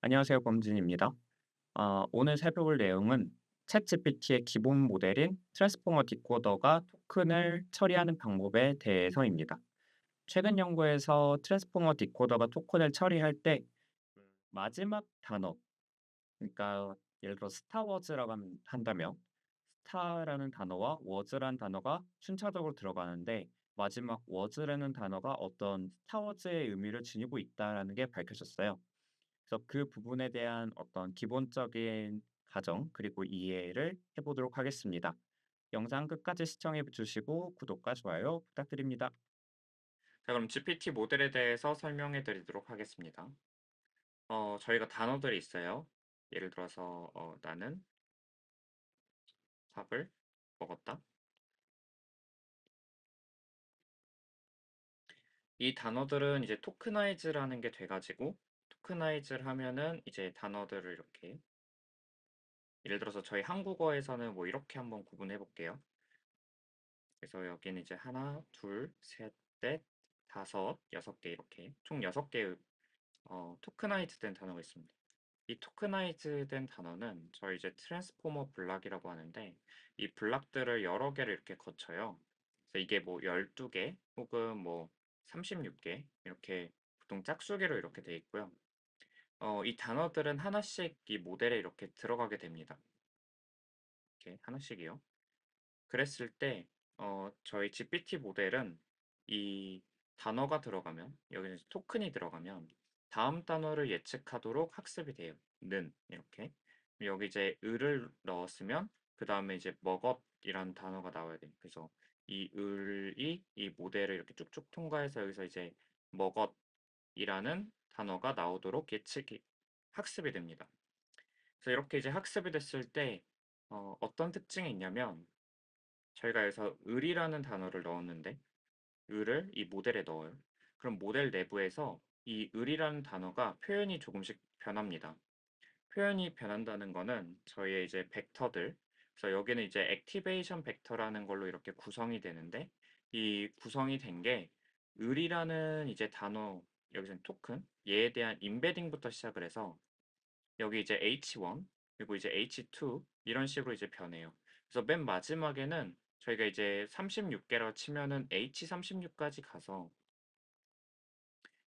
안녕하세요. 범진입니다. 아, 오늘 살펴볼 내용은 챗GPT의 기본 모델인 트랜스포머 디코더가 토큰을 처리하는 방법에 대해서입니다. 최근 연구에서 트랜스포머 디코더가 토큰을 처리할 때 마지막 단어, 그러니까 예를 들어 스타워즈라고 함- 한다면 스타라는 단어와 워즈라는 단어가 순차적으로 들어가는데 마지막 워즈라는 단어가 어떤 스타워즈의 의미를 지니고 있다라는 게 밝혀졌어요. 그래서 그 부분에 대한 어떤 기본적인 가정 그리고 이해를 해보도록 하겠습니다. 영상 끝까지 시청해 주시고 구독과 좋아요 부탁드립니다. 자, 그럼 GPT 모델에 대해서 설명해 드리도록 하겠습니다. 어, 저희가 단어들이 있어요. 예를 들어서 어, 나는 밥을 먹었다. 이 단어들은 이제 토크나이즈라는 게 돼가지고 토크나이즈를 하면은 이제 단어들을 이렇게 예를 들어서 저희 한국어에서는 뭐 이렇게 한번 구분해 볼게요. 그래서 여기는 이제 하나, 둘, 셋, 넷, 다섯, 여섯 개 이렇게 총 여섯 개의 어, 토크나이즈 된 단어가 있습니다. 이 토크나이즈 된 단어는 저희 이제 트랜스포머 블락이라고 하는데 이 블락들을 여러 개를 이렇게 거쳐요. 그래서 이게 뭐 12개 혹은 뭐 36개 이렇게 보통 짝수기로 이렇게 돼 있고요. 어, 이 단어들은 하나씩 이 모델에 이렇게 들어가게 됩니다. 이렇게 하나씩이요. 그랬을 때 어, 저희 GPT 모델은 이 단어가 들어가면 여기는 토큰이 들어가면 다음 단어를 예측하도록 학습이 돼요. 는 이렇게 여기 이제 을을 넣었으면 그 다음에 이제 먹었이라는 단어가 나와야 돼요. 그래서 이 을이 이 모델을 이렇게 쭉쭉 통과해서 여기서 이제 먹었이라는 단어가 나오도록 예측이 학습이 됩니다. 그래서 이렇게 이제 학습이 됐을 때 어, 어떤 특징이 있냐면 저희가 여기서 을이라는 단어를 넣었는데 을을 이 모델에 넣어요. 그럼 모델 내부에서 이 을이라는 단어가 표현이 조금씩 변합니다. 표현이 변한다는 거는 저희의 이제 벡터들 그래서 여기는 이제 액티베이션 벡터라는 걸로 이렇게 구성이 되는데 이 구성이 된 게 을이라는 이제 단어 여기서는 토큰 얘에 대한 임베딩부터 시작을 해서 여기 이제 H1 그리고 이제 H2 이런 식으로 이제 변해요. 그래서 맨 마지막에는 저희가 이제 36개라고 치면은 H36까지 가서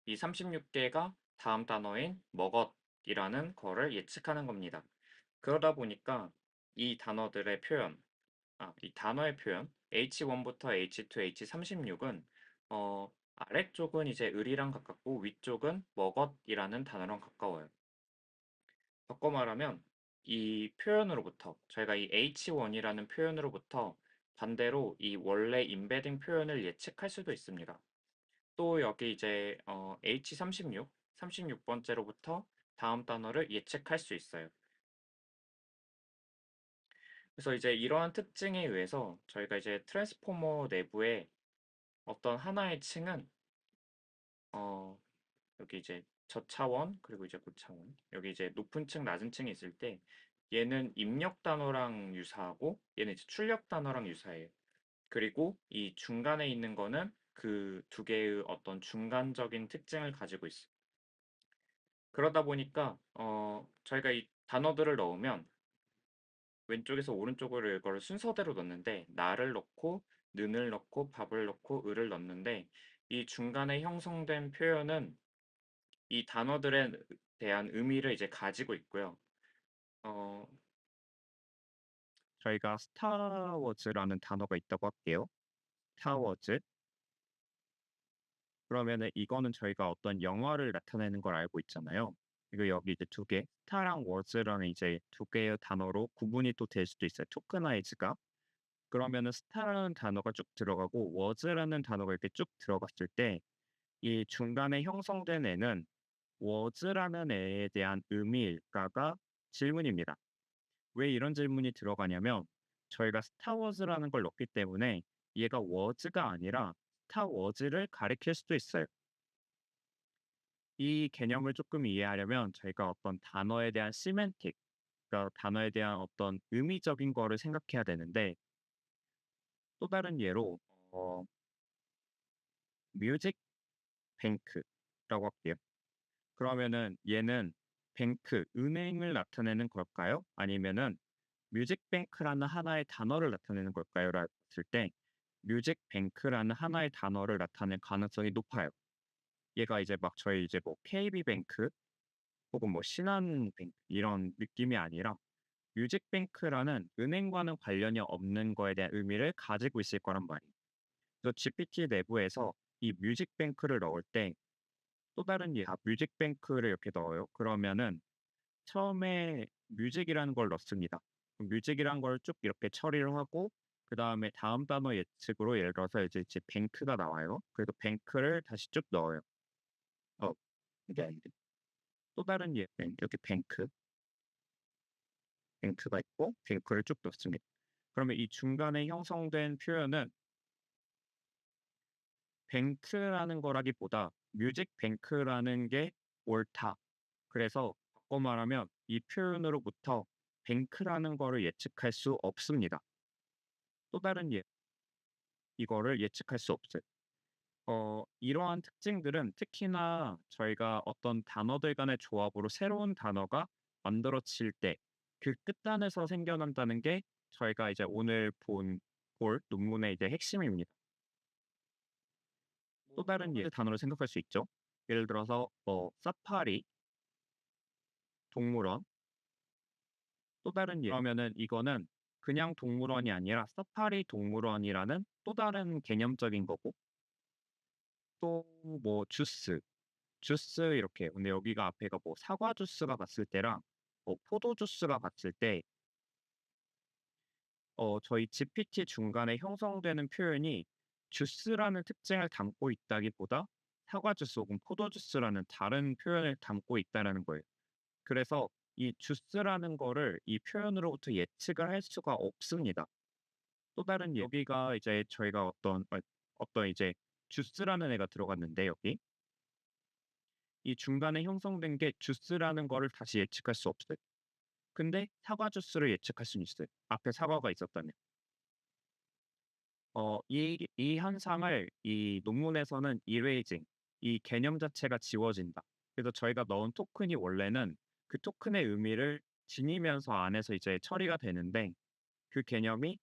이 36개가 다음 단어인 먹었이라는 거를 예측하는 겁니다. 그러다 보니까 이 단어들의 표현, 아, 이 단어의 표현 H1부터 H2, H36은 어, 아래쪽은 이제 을이랑 가깝고 위쪽은 먹었이라는 단어랑 가까워요. 바꿔 말하면 이 표현으로부터 저희가 이 H1이라는 표현으로부터 반대로 이 원래 임베딩 표현을 예측할 수도 있습니다. 또 여기 이제 어, H36, 36번째로부터 다음 단어를 예측할 수 있어요. 그래서 이제 이러한 특징에 의해서 저희가 이제 트랜스포머 내부에 어떤 하나의 층은 어, 여기 이제 저차원 그리고 이제 고차원 여기 이제 높은 층 낮은 층이 있을 때 얘는 입력 단어랑 유사하고 얘는 이제 출력 단어랑 유사해요. 그리고 이 중간에 있는 거는 그 두 개의 어떤 중간적인 특징을 가지고 있어요. 그러다 보니까 어 저희가 이 단어들을 넣으면 왼쪽에서 오른쪽으로 이거를 순서대로 넣는데 나를 넣고 는을 넣고 밥을 넣고 을을 넣는데 이 중간에 형성된 표현은 이 단어들에 대한 의미를 이제 가지고 있고요. 어, 저희가 스타워즈라는 단어가 있다고 할게요. 스타워즈. 그러면은 이거는 저희가 어떤 영화를 나타내는 걸 알고 있잖아요. 그리고 여기 이제 두 개, 스타랑 워즈라는 이제 두 개의 단어로 구분이 또 될 수도 있어요. 토크나이즈가. 그러면은 스타라는 단어가 쭉 들어가고 워즈라는 단어가 이렇게 쭉 들어갔을 때 이 중간에 형성된 애는 워즈라는 애에 대한 의미일까가 질문입니다. 왜 이런 질문이 들어가냐면 저희가 스타워즈라는 걸 넣기 때문에 얘가 워즈가 아니라 스타워즈를 가리킬 수도 있어요. 이 개념을 조금 이해하려면 저희가 어떤 단어에 대한 시멘틱, 그러니까 단어에 대한 어떤 의미적인 거를 생각해야 되는데 또 다른 예로 어, 뮤직 뱅크라고 할게요. 그러면은 얘는 뱅크, 은행을 나타내는 걸까요? 아니면은 뮤직 뱅크라는 하나의 단어를 나타내는 걸까요? 라고 했을 때 뮤직 뱅크라는 하나의 단어를 나타낼 가능성이 높아요. 얘가 이제 막 저희 이제 뭐 KB뱅크 혹은 뭐 신한뱅크 이런 느낌이 아니라 뮤직뱅크라는 은행과는 관련이 없는 거에 대한 의미를 가지고 있을 거란 말이에요. 그래서 GPT 내부에서 이 뮤직뱅크를 넣을 때 또 다른 예, 아, 뮤직뱅크를 이렇게 넣어요. 그러면은 처음에 뮤직이라는 걸 넣습니다. 그럼 뮤직이란 걸 쭉 이렇게 처리를 하고 그 다음에 다음 단어 예측으로 예를 들어서 이제, 이제 뱅크가 나와요. 그래서 뱅크를 다시 쭉 넣어요. 어, 이게 아닌데. 또 다른 예, 뱅- 이렇게 뱅크, 뱅크가 있고 뱅크를 쭉 넣습니다. 그러면 이 중간에 형성된 표현은 뱅크라는 거라기보다 뮤직 뱅크라는 게 옳다. 그래서 바꿔 말하면 이 표현으로부터 뱅크라는 거를 예측할 수 없습니다. 또 다른 예, 이거를 예측할 수 없어요. 어, 이러한 특징들은 특히나 저희가 어떤 단어들 간의 조합으로 새로운 단어가 만들어질 때 그 끝단에서 생겨난다는 게 저희가 이제 오늘 본 볼 논문의 이제 핵심입니다. 또 다른 예 단어를 생각할 수 있죠. 예를 들어서 뭐 사파리, 동물원. 또 다른 예 그러면은 이거는 그냥 동물원이 아니라 사파리 동물원이라는 또 다른 개념적인 거고 또 뭐 주스, 주스 이렇게 근데 여기가 앞에가 뭐 사과 주스가 갔을 때랑 뭐 포도 주스가 갔을 때 어, 저희 GPT 중간에 형성되는 표현이 주스라는 특징을 담고 있다기보다 사과 주스 혹은 포도 주스라는 다른 표현을 담고 있다라는 거예요. 그래서 이 주스라는 거를 이 표현으로부터 예측을 할 수가 없습니다. 또 다른 예- 여기가 이제 저희가 어떤 어, 어떤 이제 주스라는 애가 들어갔는데 여기 이 중간에 형성된 게 주스라는 거를 다시 예측할 수 없어요. 근데 사과 주스를 예측할 수는 있어요. 앞에 사과가 있었다면. 어, 이, 이 현상을 이 논문에서는 erasing, 이 개념 자체가 지워진다. 그래서 저희가 넣은 토큰이 원래는 그 토큰의 의미를 지니면서 안에서 이제 처리가 되는데 그 개념이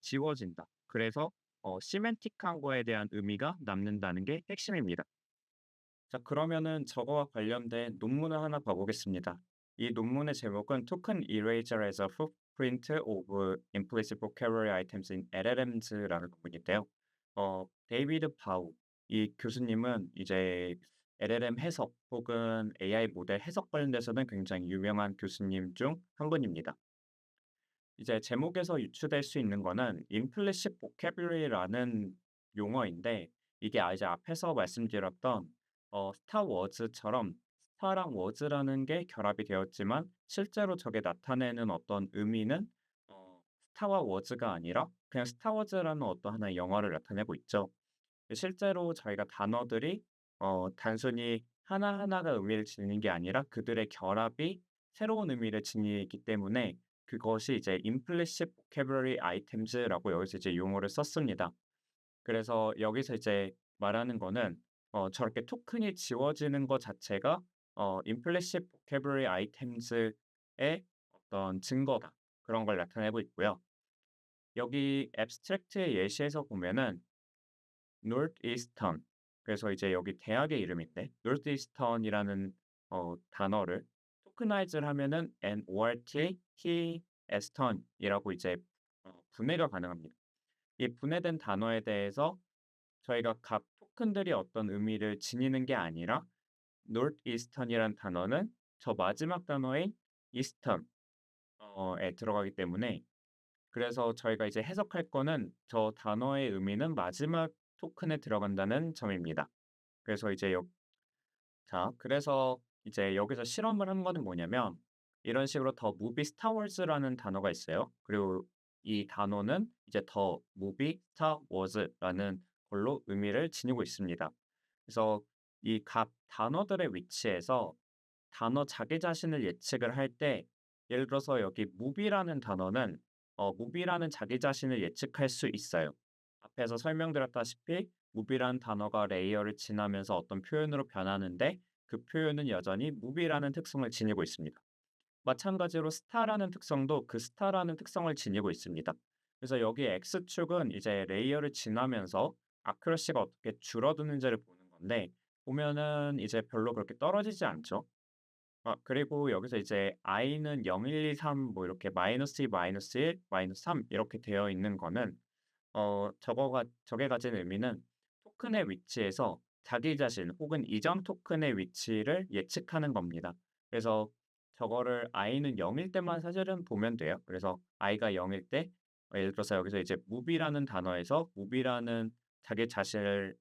지워진다. 그래서 어, 시멘틱한 거에 대한 의미가 남는다는 게 핵심입니다. 자, 그러면은 저거와 관련된 논문을 하나 봐보겠습니다. 이 논문의 제목은 Token Eraser as a Footprint of Implicit Vocabulary Items in LLMs라는 논문인데요. 어, 데이비드 바우 이 교수님은 이제 LLM 해석 혹은 AI 모델 해석 관련돼서는 굉장히 유명한 교수님 중 한 분입니다. 이제 제목에서 유추될 수 있는 거는 implicit vocabulary라는 용어인데 이게 아- 이제 앞에서 말씀드렸던 어, 스타워즈처럼 스타랑 워즈라는 게 결합이 되었지만 실제로 저게 나타내는 어떤 의미는 어, 스타와 워즈가 아니라 그냥 스타워즈라는 어떤 하나의 영화를 나타내고 있죠. 실제로 저희가 단어들이 어, 단순히 하나하나가 의미를 지니는 게 아니라 그들의 결합이 새로운 의미를 지니기 때문에 그것이 이제 implicit vocabulary items라고 여기서 이제 용어를 썼습니다. 그래서 여기서 이제 말하는 거는 어, 저렇게 토큰이 지워지는 것 자체가 어, implicit vocabulary items의 어떤 증거다. 그런 걸 나타내고 있고요. 여기 abstract의 예시에서 보면은 northeastern 그래서 이제 여기 대학의 이름인데 northeastern이라는 어, 단어를 토크나이즈를 하면은 NORT T Eastern이라고 이제 어, 분해가 가능합니다. 이 분해된 단어에 대해서 저희가 각 토큰들이 어떤 의미를 지니는 게 아니라 northeastern이라는 단어는 저 마지막 단어인 eastern 어에 들어가기 때문에 그래서 저희가 이제 해석할 거는 저 단어의 의미는 마지막 토큰에 들어간다는 점입니다. 그래서 이제 여, 자, 그래서 이제 여기서 실험을 한 거는 뭐냐면 이런 식으로 더 무비 스타워즈라는 단어가 있어요. 그리고 이 단어는 이제 더 무비 스타워즈라는 걸로 의미를 지니고 있습니다. 그래서 이 각 단어들의 위치에서 단어 자기 자신을 예측을 할 때 예를 들어서 여기 무비라는 단어는 어, 무비라는 자기 자신을 예측할 수 있어요. 앞에서 설명드렸다시피 무비라는 단어가 레이어를 지나면서 어떤 표현으로 변하는데 그 표현은 여전히 movie라는 특성을 지니고 있습니다. 마찬가지로 star라는 특성도 그 star라는 특성을 지니고 있습니다. 그래서 여기 x축은 이제 레이어를 지나면서 accuracy가 어떻게 줄어드는지를 보는 건데 보면은 이제 별로 그렇게 떨어지지 않죠. 아 그리고 여기서 이제 i는 0, 1, 2, 3 뭐 이렇게 -2, -1, -3 이렇게 되어 있는 거는 어 저거가 저게 가진 의미는 토큰의 위치에서 자기 자신 혹은 이전 토큰의 위치를 예측하는 겁니다. 그래서 저거를 i는 0일 때만 사실은 보면 돼요. 그래서 i가 0일 때어 예를 들어서 여기서 이제 movie라는 단어에서 movie라는 자기 자신을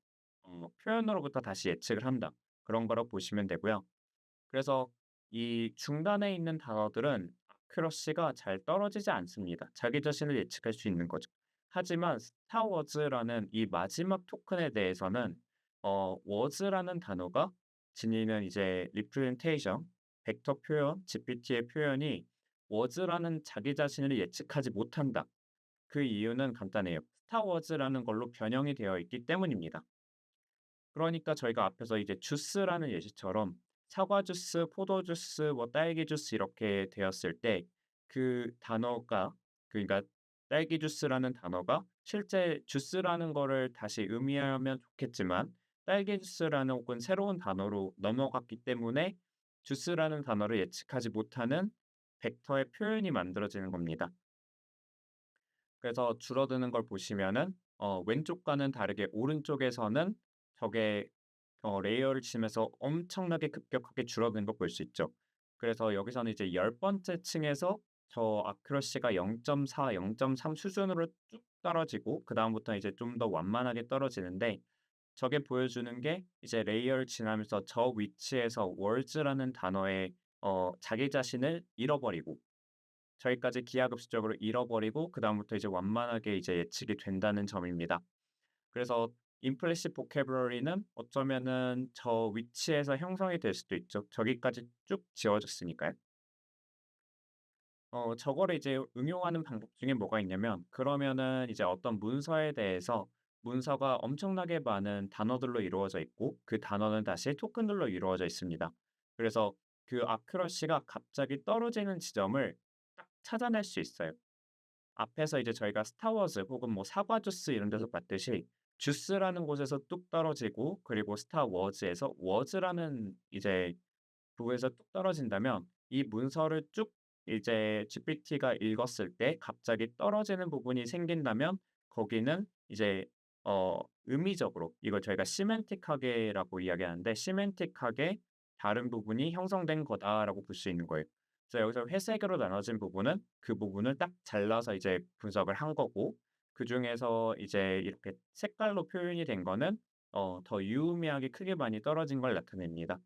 어 표현으로부터 다시 예측을 한다. 그런 거라고 보시면 되고요. 그래서 이 중간에 있는 단어들은 accuracy가 잘 떨어지지 않습니다. 자기 자신을 예측할 수 있는 거죠. 하지만 스타 워즈라는 이 마지막 토큰에 대해서는 어 was라는 단어가 지니는 이제 representation 벡터 표현, GPT의 표현이 was라는 자기 자신을 예측하지 못한다. 그 이유는 간단해요. 스타 워즈라는 걸로 변형이 되어 있기 때문입니다. 그러니까 저희가 앞에서 이제 주스라는 예시처럼 사과 주스, 포도 주스, 뭐 딸기 주스 이렇게 되었을 때 그 단어가 그러니까 딸기 주스라는 단어가 실제 주스라는 거를 다시 의미하면 좋겠지만 딸기 주스라는 혹은 새로운 단어로 넘어갔기 때문에 주스라는 단어를 예측하지 못하는 벡터의 표현이 만들어지는 겁니다. 그래서 줄어드는 걸 보시면은 어 왼쪽과는 다르게 오른쪽에서는 저게 어 레이어를 치면서 엄청나게 급격하게 줄어드는 걸 볼 수 있죠. 그래서 여기서는 이제 열 번째 층에서 저 accuracy가 0.4, 0.3 수준으로 쭉 떨어지고 그 다음부터는 이제 좀 더 완만하게 떨어지는데 저게 보여주는 게 이제 레이어를 지나면서 저 위치에서 words라는 단어의 어 자기 자신을 잃어버리고 저기까지 기하급수적으로 잃어버리고 그다음부터 이제 완만하게 이제 예측이 된다는 점입니다. 그래서 implicit vocabulary는 어쩌면은 저 위치에서 형성이 될 수도 있죠. 저기까지 쭉 지워졌으니까요. 어 저거를 이제 응용하는 방법 중에 뭐가 있냐면 그러면은 이제 어떤 문서에 대해서 문서가 엄청나게 많은 단어들로 이루어져 있고 그 단어는 다시 토큰들로 이루어져 있습니다. 그래서 그 accuracy가 갑자기 떨어지는 지점을 딱 찾아낼 수 있어요. 앞에서 이제 저희가 스타워즈 혹은 뭐 사과 주스 이런 데서 봤듯이 주스라는 곳에서 뚝 떨어지고 그리고 스타워즈에서 워즈라는 이제 부분에서 뚝 떨어진다면 이 문서를 쭉 이제 GPT가 읽었을 때 갑자기 떨어지는 부분이 생긴다면 거기는 이제 어 의미적으로 이걸 저희가 시멘틱하게라고 이야기하는데 시멘틱하게 다른 부분이 형성된 거다라고 볼 수 있는 거예요. 그래서 여기서 회색으로 나눠진 부분은 그 부분을 딱 잘라서 이제 분석을 한 거고 그 중에서 이제 이렇게 색깔로 표현이 된 거는 어 더 유의미하게 크게 많이 떨어진 걸 나타냅니다.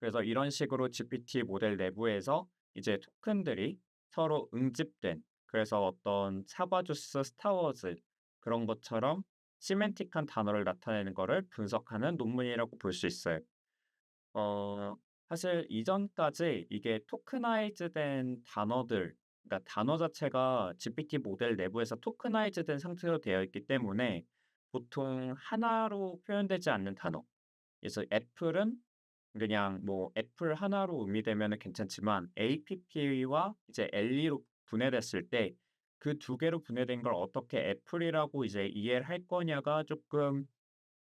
그래서 이런 식으로 GPT 모델 내부에서 이제 토큰들이 서로 응집된 그래서 어떤 사과 주스, 스타워즈 그런 것처럼 시멘틱한 단어를 나타내는 거를 분석하는 논문이라고 볼 수 있어요. 어 사실 이전까지 이게 토크나이즈 된 단어들 그러니까 단어 자체가 GPT 모델 내부에서 토크나이즈 된 상태로 되어 있기 때문에 보통 하나로 표현되지 않는 단어 그래서 애플은 그냥 뭐 애플 하나로 의미되면은 괜찮지만 APP와 이제 LE로 분해됐을 때 그 두 개로 분해된 걸 어떻게 애플이라고 이제 이해를 할 거냐가 쪼끔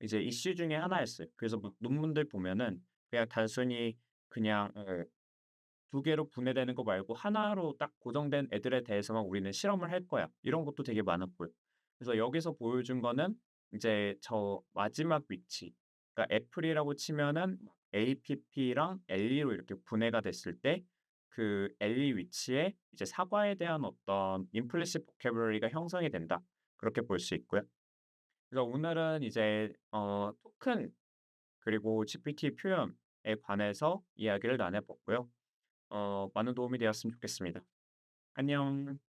이제 이슈 중에 하나였어요. 그래서 막 논문들 보면은 그냥 단순히 그냥 어두 개로 분해되는 거 말고 하나로 딱 고정된 애들에 대해서만 우리는 실험을 할 거야. 이런 것도 되게 많았고요. 그래서 여기서 보여준 거는 이제 저 마지막 위치 그러니까 애플이라고 치면은 APP랑 LE로 이렇게 분해가 됐을 때 그 LE 위치에 이제 사과에 대한 어떤 implicit vocabulary가 형성이 된다. 그렇게 볼 수 있고요. 그래서 오늘은 이제 어 토큰 그리고 GPT 표현에 관해서 이야기를 나눠 봤고요. 어 많은 도움이 되었으면 좋겠습니다. 안녕.